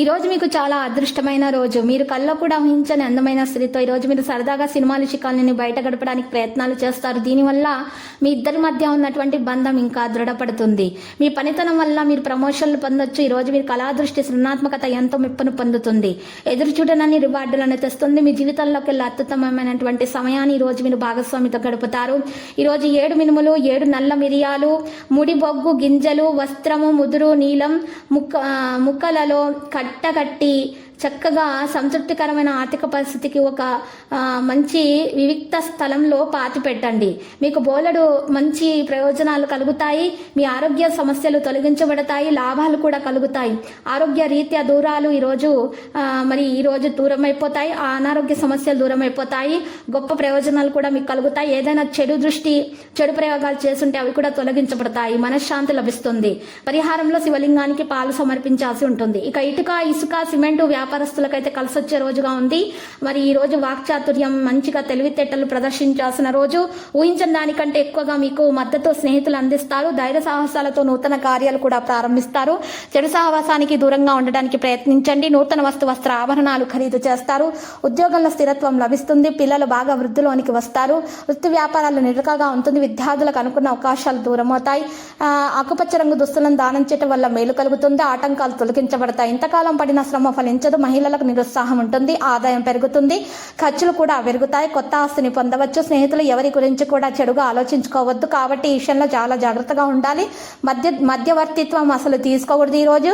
ఈ రోజు మీకు చాలా అదృష్టమైన రోజు. మీరు కళ్ళ కూడా ఊహించని అందమైన స్త్రీతో ఈ రోజు మీరు సరదాగా సినిమాలు చికాలని బయట గడపడానికి ప్రయత్నాలు చేస్తారు. దీనివల్ల మీ ఇద్దరి మధ్య ఉన్నటువంటి బంధం ఇంకా దృఢపడుతుంది. మీ పనితనం వల్ల మీరు ప్రమోషన్లు పొందొచ్చు. ఈ రోజు మీరు కళాదృష్టి సృజనాత్మకత ఎంతో మెప్పును పొందుతుంది. ఎదురు చూడనని రివార్డులను తెస్తుంది. మీ జీవితంలోకి వెళ్ళి అత్యుత్తమమైనటువంటి సమయాన్ని ఈ రోజు మీరు భాగస్వామితో గడుపుతారు. ఈ రోజు ఏడు మినుములు ఏడు నల్ల మిరియాలు ముడి బొగ్గు గింజలు వస్త్రము ముదురు నీలం ముక్క ముక్కలలో ముక్కలలో కట్టగట్టి చక్కగా సంతృప్తికరమైన ఆర్థిక పరిస్థితికి ఒక మంచి వివిక్త స్థలంలో పాతి పెట్టండి. మీకు బోలెడు మంచి ప్రయోజనాలు కలుగుతాయి మీ ఆరోగ్య సమస్యలు తొలగించబడతాయి లాభాలు కూడా కలుగుతాయి. ఆరోగ్య రీత్యా దూరాలు ఈరోజు మరి ఈరోజు దూరం అయిపోతాయి ఆ అనారోగ్య సమస్యలు దూరం అయిపోతాయి గొప్ప ప్రయోజనాలు కూడా మీకు కలుగుతాయి. ఏదైనా చెడు దృష్టి చెడు ప్రయోగాలు చేస్తుంటే అవి కూడా తొలగించబడతాయి మనశ్శాంతి లభిస్తుంది. పరిహారంలో శివలింగానికి పాలు సమర్పించాల్సి ఉంటుంది. ఇక ఇటుక ఇసుక సిమెంటు వ్యాపారస్తులకైతే కలిసి వచ్చే రోజుగా ఉంది. మరి ఈ రోజు వాక్చాతుర్యం మంచిగా తెలివితేటలు ప్రదర్శించాల్సిన రోజు. ఊహించిన దానికంటే ఎక్కువగా మీకు మద్దతు స్నేహితులు అందిస్తారు. ధైర్య సాహసాలతో నూతన కార్యాలు కూడా ప్రారంభిస్తారు. చెడు సహవాసానికి దూరంగా ఉండడానికి ప్రయత్నించండి. నూతన వస్తు వస్త్ర ఆభరణాలు ఖరీదు చేస్తారు. ఉద్యోగంలో స్థిరత్వం లభిస్తుంది. పిల్లలు బాగా వృద్ధిలోనికి వస్తారు. వృత్తి వ్యాపారాలు నిరకగా ఉంటుంది. విద్యార్థులకు అనుకున్న అవకాశాలు దూరమవుతాయి. ఆకుపచ్చ రంగు దుస్తులను దానం చేయటం వల్ల మేలు కలుగుతుంది. ఆటంకాలు తొలగించబడతాయి. ఇంతకాలం పడిన శ్రమ ఫలించదు. మహిళలకు నిరుత్సాహం ఉంటుంది ఆదాయం పెరుగుతుంది ఖర్చులు కూడా పెరుగుతాయి కొత్త ఆస్తిని పొందవచ్చు. స్నేహితులు ఎవరి గురించి కూడా చెడుగా ఆలోచించుకోవద్దు కాబట్టి ఈ విషయంలో చాలా జాగ్రత్తగా ఉండాలి. మధ్య మధ్యవర్తిత్వం అసలు తీసుకోకూడదు ఈరోజు.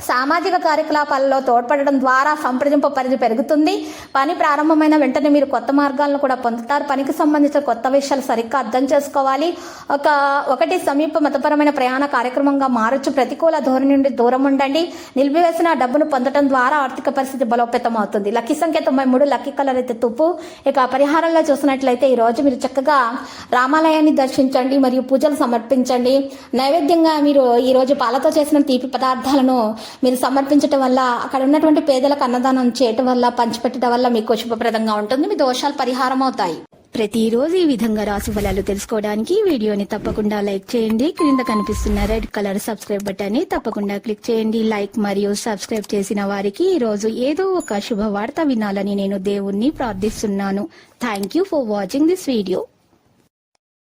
సామాజిక కార్యకలాపాలలో తోడ్పడడం ద్వారా సంప్రదింపు పరిధి పెరుగుతుంది. పని ప్రారంభమైన వెంటనే మీరు కొత్త మార్గాలను కూడా పొందుతారు. పనికి సంబంధించిన కొత్త విషయాలు సరిగ్గా అర్థం చేసుకోవాలి. ఒక ఒకటి సమీప మతపరమైన ప్రయాణ కార్యక్రమంగా మారచ్చు. ప్రతికూల ధోరణి నుండి దూరం ఉండండి. నిలిపివేసిన డబ్బును పొందడం ద్వారా ఆర్థిక పరిస్థితి బలోపేతం అవుతుంది లక్కీ సంఖ్య తొంభై మూడు లక్కీ కలర్ అయితే తుప్పు. ఇక పరిహారంలో చూసినట్లయితే ఈ రోజు మీరు చక్కగా రామాలయాన్ని దర్శించండి మరియు పూజలు సమర్పించండి. నైవేద్యంగా మీరు ఈ రోజు పాలతో చేసిన తీపి పదార్థాలను మీరు సమర్పించటం వల్ల అక్కడ ఉన్నటువంటి పేదలకు అన్నదానం చేయటం వల్ల పంచిపెట్టడం వల్ల మీకు శుభప్రదంగా ఉంటుంది మీ దోషాలు పరిహారం అవుతాయి. ప్రతిరోజు ఈ విధంగా రాశి ఫలాలు తెలుసుకోవడానికి వీడియోని తప్పకుండా లైక్ చేయండి. క్రింద కనిపిస్తున్న రెడ్ కలర్ సబ్స్క్రైబ్ బటన్ని తప్పకుండా క్లిక్ చేయండి. లైక్ మరియు సబ్స్క్రైబ్ చేసిన వారికి ఈ రోజు ఏదో ఒక శుభవార్త వినాలని నేను దేవుణ్ణి ప్రార్థిస్తున్నాను. Thank you for watching this video